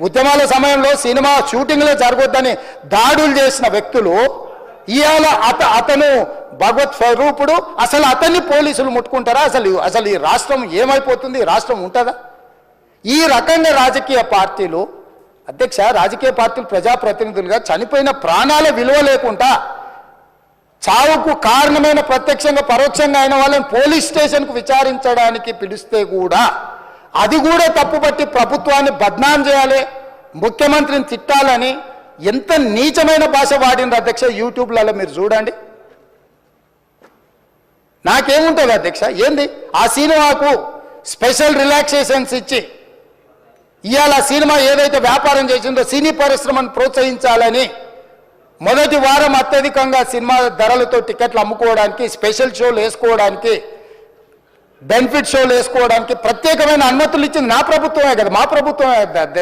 ఉద్యమాల సమయంలో సినిమా షూటింగ్లో జరగొద్దని దాడులు చేసిన వ్యక్తులు ఇవాళ అత అతను భగవత్ స్వరూపుడు అసలు అతన్ని పోలీసులు ముట్టుకుంటారా? అసలు అసలు ఈ రాష్ట్రం ఏమైపోతుంది? రాష్ట్రం ఉంటుందా? ఈ రకంగా రాజకీయ పార్టీలు అధ్యక్ష రాజకీయ పార్టీలు ప్రజాప్రతినిధులుగా చనిపోయిన ప్రాణాల విలువ లేకుండా చావుకు కారణమైన ప్రత్యక్షంగా పరోక్షంగా అయిన వాళ్ళని పోలీస్ స్టేషన్కు విచారించడానికి పిలిస్తే కూడా అది కూడా తప్పుపట్టి ప్రభుత్వాన్ని బద్నాం చేయాలి ముఖ్యమంత్రిని తిట్టాలని ఎంత నీచమైన భాష వాడిన అధ్యక్ష యూట్యూబ్లలో మీరు చూడండి. నాకేముంటుంది అధ్యక్ష? ఏంది? ఆ సినిమాకు స్పెషల్ రిలాక్సేషన్స్ ఇచ్చి ఇవాళ ఆ సినిమా ఏదైతే వ్యాపారం చేసిందో సినీ పరిశ్రమను ప్రోత్సహించాలని మొదటి వారం అత్యధికంగా సినిమా ధరలతో టికెట్లు అమ్ముకోవడానికి స్పెషల్ షోలు వేసుకోవడానికి బెనిఫిట్ షోలు వేసుకోవడానికి ప్రత్యేకమైన అనుమతులు ఇచ్చింది నా ప్రభుత్వమే కదా మా ప్రభుత్వమే